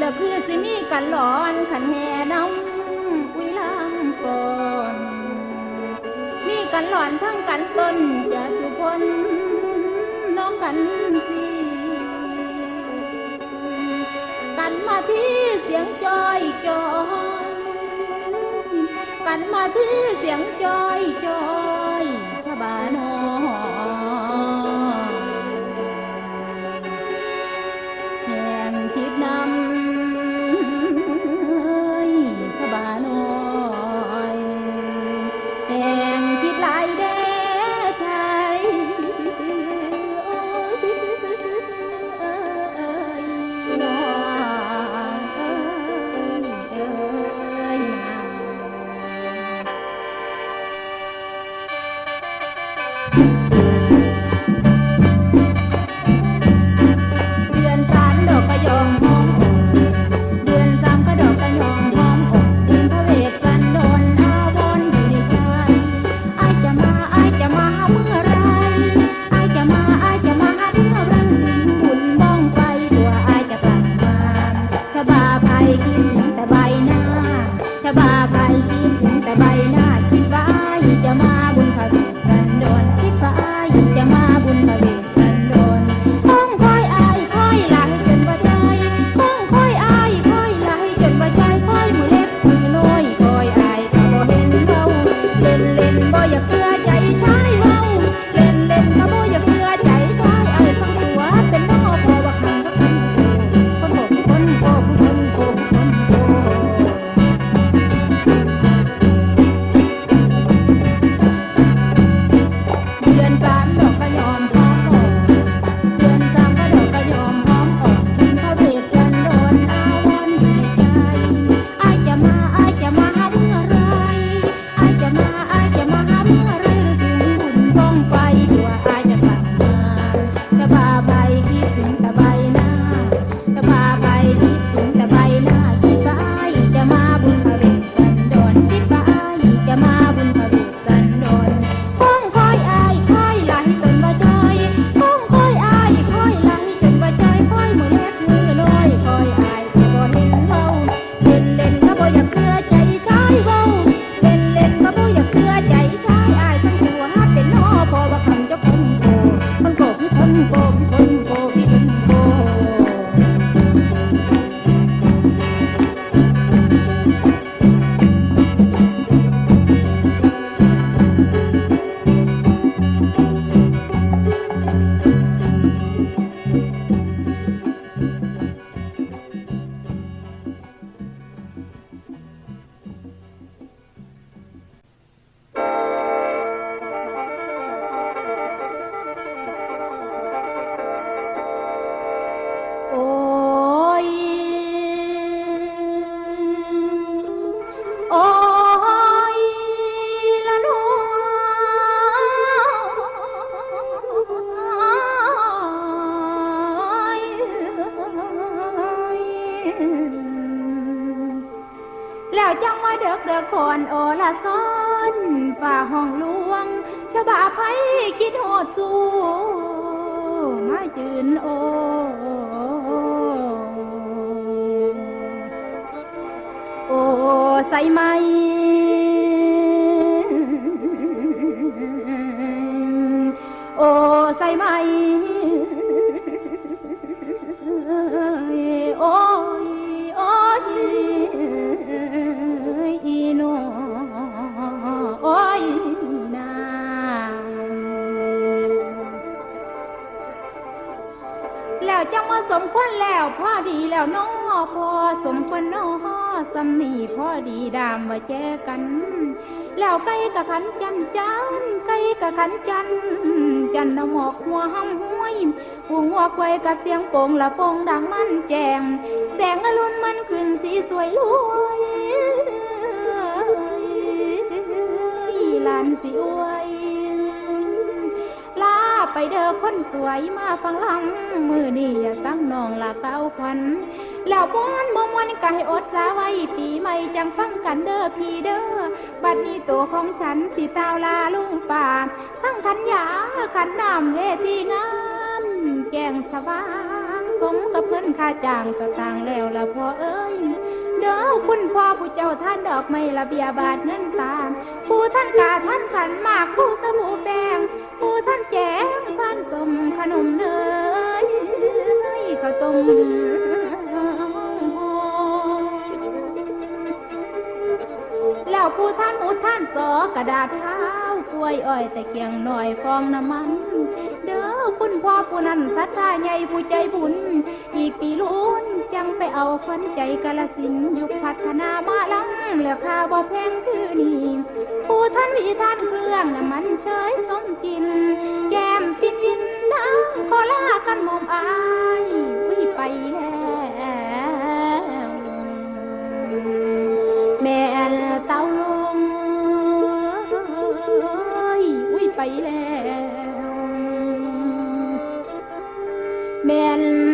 แล้วคือสิมีกันหลอนขันแห่น้ำวิลามก่อนมีกันหลอนทั้งกันต้นจะสุพลน้องกันสิกันมาที่เสียงจอยจอยกันมาที่เสียงจอยจอยชบานอน เด็กเด็กคนโอละซ้อนฝ่าห้องลวงชะบาไผคิดโหดสู้มาจืนโอโอใส่ไหมโอ้ใส่ไหม สมควรแล้วพ่อดีแล้วน้อพอสมควรน้อสำนีพ่อดีดามมาแจกัน แล้วไก่กะขันจันจันไก่กะขันจันจันเอาหมอกหัวห้ำห้วยหูหัวควายกับเสียงโป่งละโป่งดังมันแจง แสงอรุณมันขึ้นสีสวยรวยลานสิอวย ไปเด้อคนสวยมาฟังลำมือนี่อย่าตั้งนองละเก้าควันแล้วม้วนบ่มวนกายอดสาไว้ปีใหม่จังฟังกันเด้อพี่เด้อบัดนี้ตัวของฉันสิตาวลาลุงป่าทั้งขันยาขันน้ำเวทีงามแกงสว่างสมกับเพื่อนค่าจางตะต่างแล้วละพอเอ้ย เด้อคุณพ่อผู้เจ้าท่านดอกไม้ระเบียบาทเงินตามผู้ท่านกาท่านขันมากผู้สบู่แป้งผู้ท่านแจงท่านสมขนมเนยข้าวต้มแล้วผู้ท่านอุดท่านสอกระดาษเท้ากล้วยอ้อยแต่เกียงหน่อยฟองน้ำมัน เด้อคุณพ่อผู้นั้นศรัทธาใหญ่ผู้ใจบุญอีกปีลุ้น จังไปเอาคันใจกาลสินยุคพัฒนามาลังเหลือค่าบ่แพงคือนี่ผู้ท่านวิท่านเครื่องน้ำมันเฉยชมกิน แก้มปินวินดังขอลากันมอมอายวิไปแล้วแม่เต้าลงเอ้องไปแล้วแม่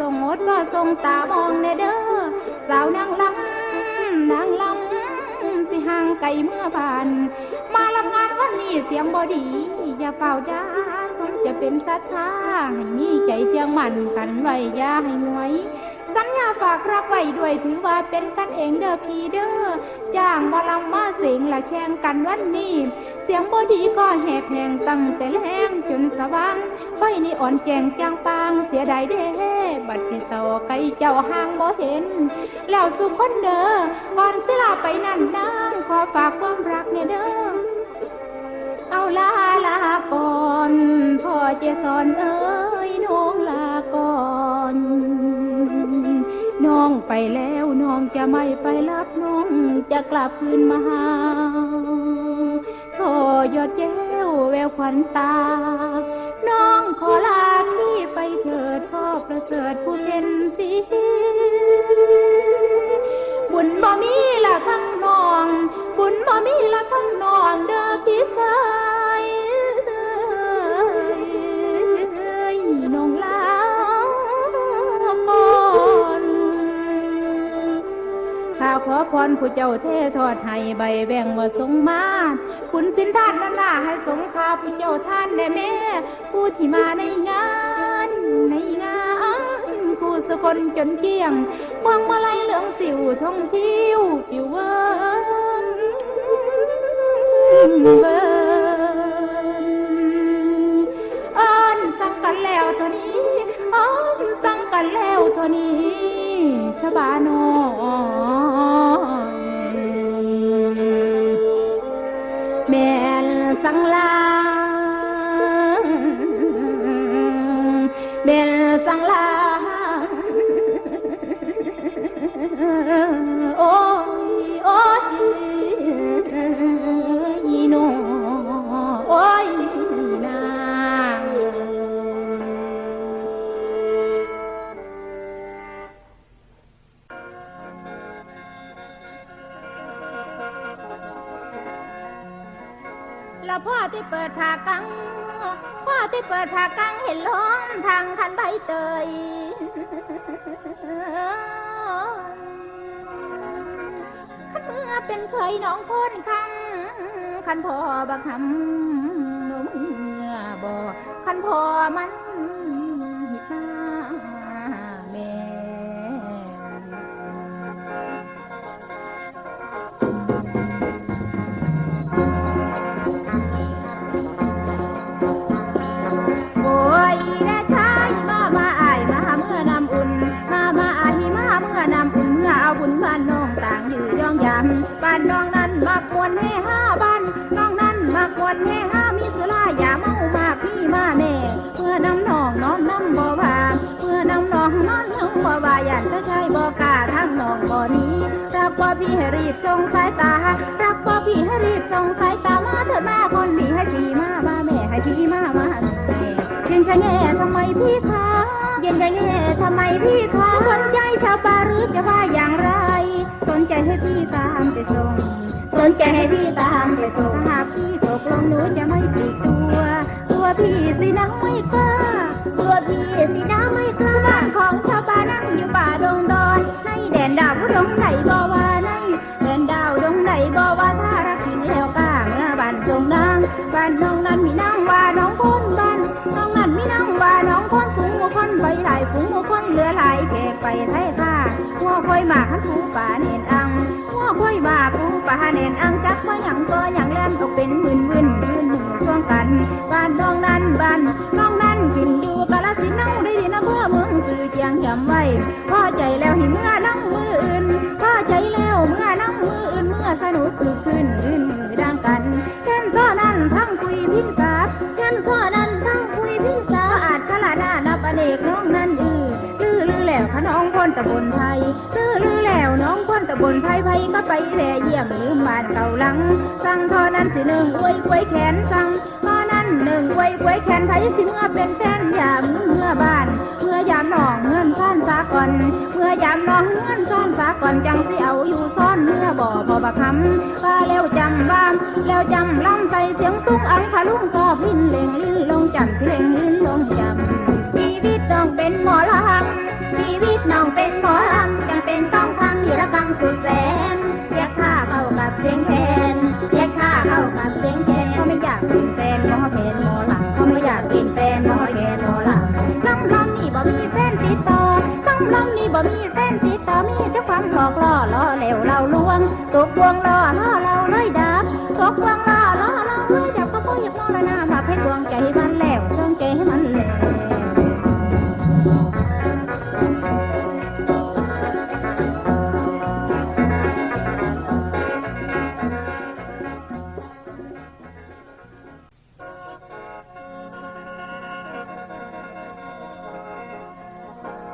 ทรงอดบ่ทรงตามองในเด้อสาวนางลำนางลำสิห่างไกลเมื่อบาน มารับงานวันนี้เสียงบอดี อย่าเฝ้าด่าสมจะเป็นศรัทธาให้มีใจเสียงมันกันไว้อย่าให้หน่วย สัญญาฝากรักไว้ด้วยถือว่าเป็นกันเองเด้อพี่เด้อ จ้างบอลำมาเสียงละแข่งกันวันนี้ เสียงบอดีก็แหบแหงตั้งแต่แรงจนสว่างไฟนี่อ่อนแจงจางปางเสียดายเด้บัดสิเศร้าไกลเจ้าห่างบ่เห็น แล้วสุคนเด้อก่อนสิลาไปนั่นนางขอฝากความรักเนี่ยเด้อเอาลาลาก่อนพ่อเจสอนเอ้ องไปแล้วน้องจะไม่ไปรับน้องจะกลับคืนมาหาโทยอดแก้วแววขวัญตา น้องขอลาพี่ไปเถิดพ่อประเสริฐผู้เป็นสีบุญบ่มีละทั้งนอง บุญบ่มีละทั้งนองเด้อพี่ชา ขอพรผู้เจ้าเททอดให้ใบแบ่งมาสงมาคุณสินทานนั่นน่ะให้สงข้าผู้เจ้าท่านได้แม่ผู้ที่มาในงานในงานผู้สกลจนเกี้ยงพวงมาลัยเหลืองสิวท่องเที่ยวผิวเวิร์นเวิร์อ่านสั่งกันแล้วเท่านี้อ้อมสั่งกันแล้วเท่านี้ชบาโน นสังลา ล้วพ่อที่เปิดผ่ากัง พ่อที่เปิดผ่ากังเห็นล้มทางคันใบเตยขันเมื่อเป็นเคยน้องคนคังขันพ่อบักคำเมื่อบ่ขันพ่อมัน มากวนให้ามีสุราอย่าเมามากพี่มาแม่ เพื่อนำน้องน้องน้ำบ่ว่าเพื่อนำน้องนองน้ำบ่ว่าย่านเจ้าชายบ่กล้าทั้งน้องบ่หนี้รักบ่พี่ให้รีบส่งสายตารักบ่พี่ให้รีบส่งสายตามาเถิดมาคนดีให้พี่มามาแม่ให้พี่มามาแม่เย็นชะแง่ทำไมพี่คะเย็นชะแง่ทำไมพี่คะสนใจชาวป่าหรือจะว่าอย่างไร สนใจให้พี่ตามไปส่ง นใจจะให้พี่ตามไปส่งหากพี่ตกลงหนูจะไม่ปลีกตัว ตัวพี่สินะไม่กล้า ตัวพี่สินะไม่กล้าบ้านของชาวบ้านนั่งอยู่ป่าดงดอนในแดนดาวผู้ดงไหนบ่ว่าในแดนดาวดงไหนบ่ว่าถ้ารักกินแล้วกล้าเมื่อบ้านทรงนางบ้านน้องนั้นมีนางว่าน้องคนบ้านน้องนั้นมีนางว่าน้องคนฝูงหมู่คนใบหลายฝูงหมู่คนเหลือหลายแขกไปไทยค่ะหัวคอยมาขันผูป่าเนนอังหัวคอยมา หาแนนอังจักว่าหยังก็หยังแล่นตกเป็นมื่นมื่นยื่นหนึ่งช่วงกัน บ้านน้องนั้นบ้านน้องนั้นกินอยู่กาลสินเน่าได้ดีนะเพื่อเมืองสื่อเจียงจำไว้พอใจแล้ว ไทยไพก็ไปแลเยี่ยมลืมบ้านเก่าหลัง สั่งทอนั้นสิหนึ่งอวยกวยแขนสั่งทอนั้นหนึ่งอวยกวยแขนไผสิเมื่อเป็นแฟนยามเมื่อบ้าน เมื่อยามน้องเงินซ่อนสาก่อนเมื่อยามน้องเงินซ่อนสาก่อนจังสิเอาอยู่ซ่อนเมื่อบ่พอบักคำว่าแล้วจำบ้านแล้วจำลำใส่เสียงสุกอังพะลุงสอบลิ้นเล่งลิ้นลงจำสิเล่งลิ้นลงจำชีวิตน้องเป็นหมอลำชีวิตน้องเป็นหมอลำ เข้ากับเสียงแคนแยกข้าเข้ากับเสียงแคนเขาไม่อยากเป็นแฟนหมอเพนหมอลำเขาไม่อยากเป็นแฟนหมอเพนหมอลำลำลำนี่บ่มีแฟนติดต่อลำลำนี่บ่มีแฟนติดต่อมีแต่ความหลอกล่อล่อเหลวเราลวงตกวงล่อล่อเรา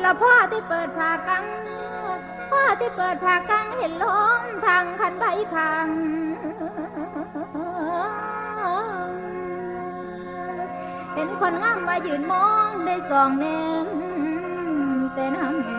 แล้วพ่อที่เปิดผากัง พ่อที่เปิดผากังเห็นล้มทางคันใบคังเห็นคนงามมายืนมองได้สองเนมแต่น้ำ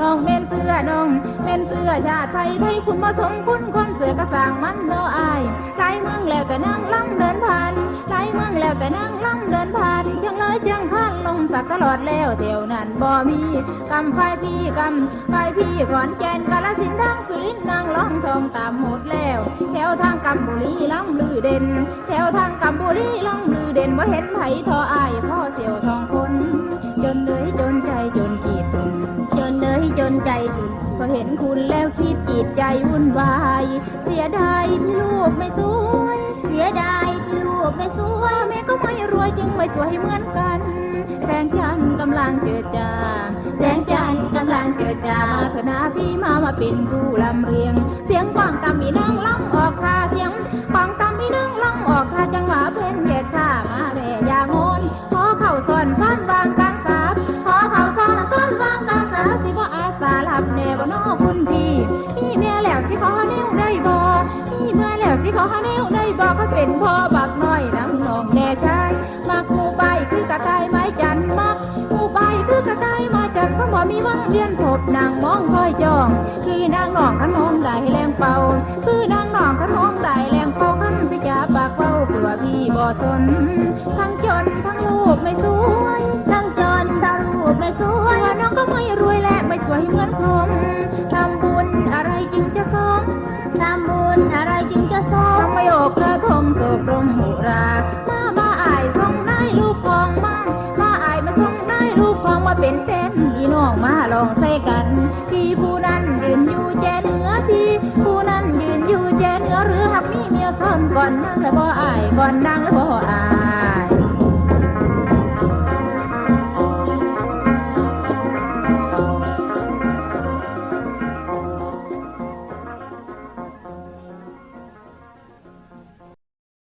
น้องเม่นเสื้อน้องเม่นเสื้อชาติไทยไทยคุณมาสมคุณคนเสือกระสางมันเนาะอายหลายเมืองแล้วแต่นั่งล่ำเดินผ่านหลายเมืองแล้วแต่นั่งล่ำเดินผ่านเชียงเลยเชียงคานลงสักตลอดแล้วเที่ยวนั้นบ่มีกำไฟพี่กำไฟพี่ขอนแก่นกาลสินธุ์ทางสุรินนางร้องทองตามหมดแล้วแถวทางกำบุรีล่ำลือเด่นแถวทางกำบุรีล่ำลือเด่นว่าเห็นไผ่ทออายพ่อเสี่ยวทองคน จนเลยจนใจจน จนใจจุดพอเห็นคุณแล้วคิดจีดใจวุ่นวาย เสียดายที่ลูกไม่สวย เสียดายที่ลูกไม่สวยแม่ก็ไม่รวยจึงไม่สวยเหมือนกันแสงจันทร์กำลังเจิดจ้าแสงจันทร์กำลังเจิดจ้ามาเถอะนะพี่มามาเป็นกูลำเรียง เสียงกวางตำมีนั่งล่ำออกคาเสียง บอกเขาเป็นพ่อบักน้อยน้ำนองแน่ชายมากูไปคือกระต่ายไม้จันทร์มักกูไปคือกระต่ายไม้จันเพราหมอมีวังเวียนพบนางมองคอยจ้อง คือนางน้องขนมได้แรงเป่า คือนางน้องขนมได้แรงเป่าขันสิจาปากเป่าเพื่อพี่บ่สนทั้งจ พี่